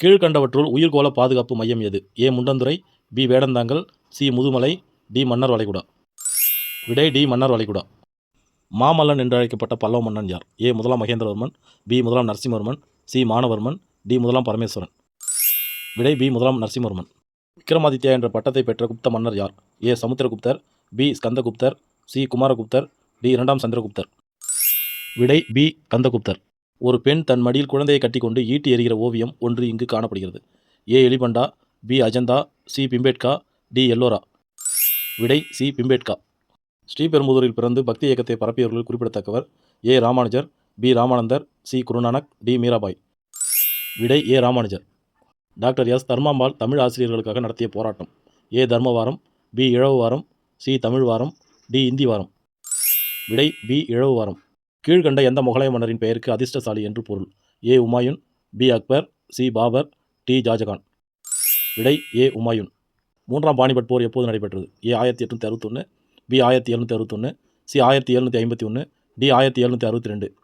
கீழ்கண்டவற்றுள் உயிர்கோள பாதுகாப்பு மையம் எது? A. Mundanthurai B. Vedanthangal C. Mudumalai D. Mannar வளைகுடா. விடை டி. மன்னர் வளைகுடா. மாமல்லன் என்று அழைக்கப்பட்ட பல்லவ மன்னன் யார்? ஏ. முதலாம் மகேந்திரவர்மன் பி. முதலாம் நரசிம்மவர்மன் சி. மானவர்மன் டி. முதலாம் பரமேஸ்வரன். விடை பி. முதலாம் நரசிம்மவர்மன். விக்ரமாதித்யா என்ற பட்டத்தை பெற்ற குப்த மன்னர் யார்? A. Samudragupta B. Skandagupta C. Kumaragupta D. இரண்டாம் சந்திரகுப்தர். விடை பி. கந்தகுப்தர். ஒரு பெண் தன் மடியில் குழந்தையை கட்டிக்கொண்டு ஈட்டி எறிகிற ஓவியம் ஒன்று இங்கு காணப்படுகிறது. A. Elephanta B. Ajanta C. Bhimbetka D. Ellora. விடை சி. பிம்பேட்கா. ஸ்ரீபெரும்புதூரில் பிறந்து பக்தி இயக்கத்தை பரப்பியவர்கள் குறிப்பிடத்தக்கவர் A. Ramanuja B. Ramananda C. Guru Nanak D. Mirabai. விடை A. Ramanuja. Doctor S. Dharmambal Tamil ஆசிரியர்களுக்காக நடத்திய போராட்டம். ஏ. தர்மவாரம் பி. இழவு வாரம் சி. தமிழ் வாரம் டி. இந்தி வாரம் விடை பி. இழவு வாரம் கீழ்கண்ட எந்த முகலாய மன்னரின் பெயருக்கு அதிர்ஷ்டசாலி என்று பொருள். A. Humayun B. Akbar C. Babur D. Shah Jahan. விடை ஏ. உமாயூன். மூன்றாம் பாணிபட் போர் எப்போது நடைபெற்றது? ஏ. ஆயிரத்தி எட்நூற்றி அறுபத்தொன்று பி. ஆயிரத்தி எழுநூற்றி அறுபத்தொன்று சி. ஆயிரத்தி எழுநூற்றி ஐம்பத்தி ஒன்று டி. ஆயிரத்தி எழுநூற்றி அறுபத்தி ரெண்டு.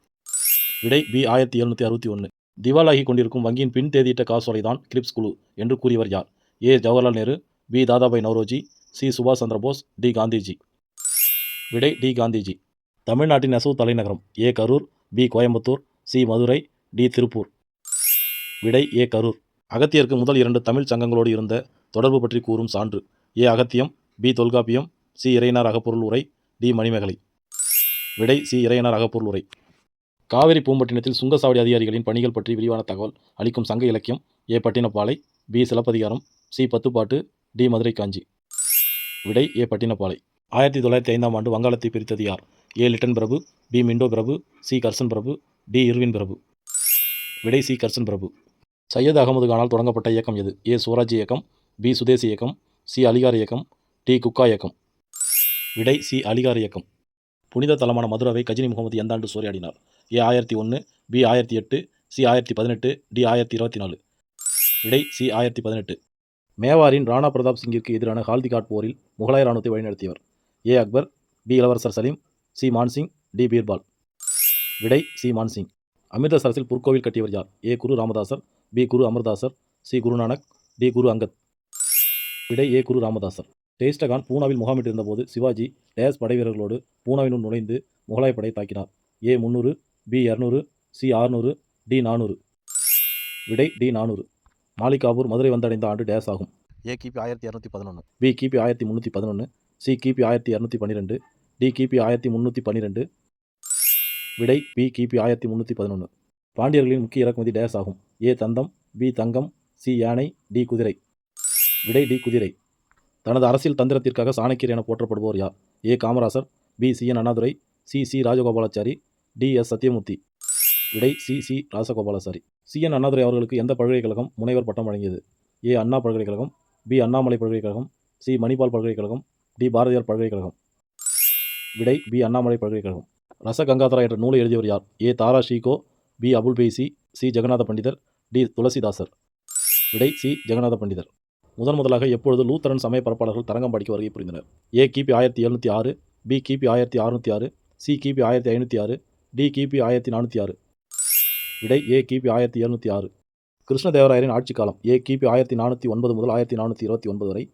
விடை பி. ஆயிரத்தி எழுநூற்றி அறுபத்தி ஒன்று திவாலாகி கொண்டிருக்கும் வங்கியின் பின் தேதியிட்ட காசோலை தான் கிரிப்ஸ் குழு என்று கூறியவர் யார்? A. Jawaharlal Nehru B. Dadabhai Naoroji C. சுபாஷ் சந்திரபோஸ் டி. காந்திஜி. விடை டி. காந்திஜி. தமிழ்நாட்டின் நெசவு தலைநகரம் A Karur B Coimbatore C Madurai D Tiruppur. விடை ஏ கரூர். அகத்தியருக்கு முதல் இரண்டு தமிழ் சங்கங்களோடு இருந்த தொடர்பு பற்றி கூறும் சான்று. A Agathiyam B Tholkappiyam C Iraiyanar Agapporul உரை டி மணிமேகலை. விடை சி இறையனார் அகப்பொருள் உரை. காவிரி பூம்பட்டினத்தில் சுங்கசாவடி அதிகாரிகளின் பணிகள் பற்றி விரிவான தகவல் அளிக்கும் சங்க இலக்கியம் A Pattinappalai B Silappathikaram C Pattuppattu D Madurai Kanchi விடை ஏ பட்டினப்பாலை. ஆயிரத்தி தொள்ளாயிரத்தி ஐந்தாம் ஆண்டு வங்காளத்தை பிரித்தது யார்? ஏ. லிட்டன் பிரபு பி. மிண்டோ பிரபு சி. கர்சன் பிரபு டி. இர்வின் பிரபு. விடை சி. கர்சன் பிரபு. சையத் அகமது கானால் தொடங்கப்பட்ட இயக்கம் எது? ஏ. சுவராஜ் இயக்கம் பி. சுதேசி இயக்கம் சி. அலிகார் இயக்கம் டி. குக்கா இயக்கம். விடை சி. அலிகார் இயக்கம். புனித தலமான மதுராவை கஜினி முகமது எந்த ஆண்டு சூறையாடினார் ஏ. ஆயிரத்தி ஒன்று பி. ஆயிரத்தி எட்டு சி. ஆயிரத்தி பதினெட்டு டி. ஆயிரத்தி இருபத்தி நாலு. விடை சி. ஆயிரத்தி பதினெட்டு. மேவாரின் ராணா பிரதாப் சிங்கிற்கு எதிரான ஹால்திகாட் போரில் முகலாய இராணுவத்தை வழிநடத்தியவர். ஏ. அக்பர் பி. இளவரசர் சலீம் சி. மான்சிங் டி. பீர்பால். விடை சி. மான்சிங். அமிர்தசரஸில் புற்கோவில் கட்டியவர் யார்? A. Guru Ramdas B. Guru Amar Das C. Guru Nanak D. Guru Angad. விடை A. Guru Ramadasar. டேஸ்டகான் பூனாவில் முகாமிட்டிருந்தபோது Sivaji days படைவீரர்களோடு பூனாவினுள் நுழைந்து முகலாய படை தாக்கினார். ஏ. முந்நூறு பி. இரநூறு சி. ஆறுநூறு டி. நானூறு. விடை டி. நானூறு. மாலிகாபூர் மதுரை வந்தடைந்த ஆண்டு டேஸ் ஆகும். ஏ. கிபி ஆயிரத்தி இரநூத்தி பதினொன்று பி. கிபி ஆயிரத்தி முந்நூற்றி பதினொன்று சி. கிபி ஆயிரத்தி இரநூத்தி பன்னிரெண்டு டி கிபி ஆயிரத்தி முந்நூற்றி பன்னிரெண்டு. விடை பி கிபி ஆயிரத்தி முந்நூற்றி பதினொன்று பாண்டியர்களின் முக்கிய இறக்குமதி டேஸ் ஆகும். ஏ தந்தம் பி தங்கம் சி யானை டி குதிரை. விடை டி குதிரை. தனது அரசியல் தந்திரத்திற்காக சாணக்கியர் என போற்றப்படுவோர் யார்? A Kamarajar B C N Annadurai C C Rajagopalachari D S Sathyamurthy விடை C C Rajagopalachari C N Annadurai அவர்களுக்கு எந்த பல்கலைக்கழகம் முனைவர் பட்டம் வழங்கியது? ஏ அண்ணா பல்கலைக்கழகம் பி அண்ணாமலை பல்கலைக்கழகம் சி மணிபால் பல்கலைக்கழகம் டி பாரதியார் பல்கலைக்கழகம். விடை பி. அண்ணாமலை பல்கலைக்கழகம். ரசகங்காதரா என்ற நூலை எழுதியவர் யார்? ஏ. தாரா ஷீகோ பி. அபுல் பேசி சி. ஜெகநாத பண்டிதர் டி. துளசிதாசர். விடை சி. ஜெகநாத பண்டிதர். முதன் முதலாக எப்பொழுது லூத்தரன் சமய பரப்பாளர்கள் தரங்கம்பாடிக்கு வருகை புரிந்தனர்? ஏ. கிபி ஆயிரத்தி எழுநூற்றி ஆறு பி. கிபி ஆயிரத்தி அறுநூற்றி ஆறு சி. கிபி ஆயிரத்தி ஐநூற்றி ஆறு டி. கிபி ஆயிரத்தி நானூற்றி ஆறு. விடை ஏ. கிபி ஆயிரத்தி எழுநூற்றி ஆறு. கிருஷ்ணதேவராயரின் ஆட்சி காலம் ஏ. கிபி ஆயிரத்தி நானூற்றி ஒன்பது முதல் ஆயிரத்தி நானூற்றி இருபத்தி ஒன்பது வரை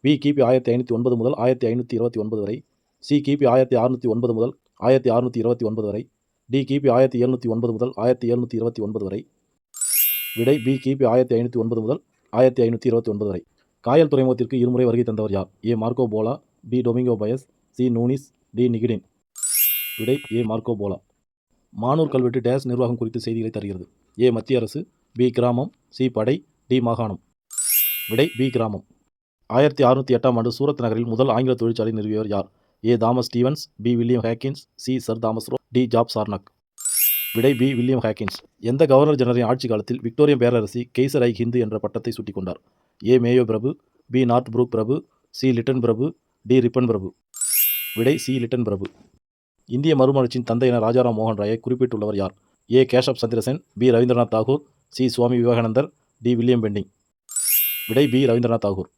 பி. கிபி ஆயிரத்தி ஐநூற்றி ஒன்பது முதல் ஆயிரத்தி ஐநூற்றி இருபத்தி ஒன்பது வரை சி கிபி ஆயிரத்தி அறுநூற்றி ஒன்பது முதல் ஆயிரத்தி அறுநூற்றி இருபத்தி ஒன்பது வரை டி கிபி ஆயிரத்தி எழுநூற்றி ஒன்பது முதல் ஆயிரத்தி எழுநூற்றி இருபத்தி ஒன்பது வரை. விடை பி கிபி ஆயிரத்தி ஐநூற்றி ஒன்பது முதல் ஆயிரத்தி ஐநூற்றி இருபத்தி ஒன்பது வரை. காயல் துறைமுகத்திற்கு இருமுறை வருகை தந்தவர் யார்? A Marco Polo B Domingo Paes C Nuniz D Nikitin. விடை ஏ மார்க்கோ போலா. மானூர் கல்வெட்டு டேஸ் நிர்வாகம் குறித்து செய்திகளை தருகிறது. ஏ மத்திய அரசு பி கிராமம் சி படை டி மாகாணம். விடை பி கிராமம். ஆயிரத்தி அறுநூற்றி எட்டாம் ஆண்டு சூரத் நகரில் முதல் ஆங்கில தொழிற்சாலை நிறுவியவர் யார்? A. Thomas Stevens B. William Hawkins C. Sir. Thomas Roe D. Job Charnock. விடை பி. William Hawkins. எந்த கவர்னர் ஜெனரலின் ஆட்சி காலத்தில் விக்டோரிய பேரரசி கெய்சர் ஐ ஹிந்து என்ற பட்டத்தை சூட்டிக்கொண்டார்? ஏ. மேயோ பிரபு பி. நார்த் புரூக் பிரபு சி. லிட்டன் பிரபு டி. ரிப்பன் பிரபு. விடை சி. லிட்டன் பிரபு. இந்திய மறுமலர்ச்சியின் தந்தை என ராஜாராம் மோகன் ராயை குறிப்பிட்டுள்ளவர் யார்? A. Keshab Chandra Sen B. Rabindranath Tagore C. Swami Vivekananda D. William Bentinck. விடை பி. ரவீந்திரநாத் தாகூர்.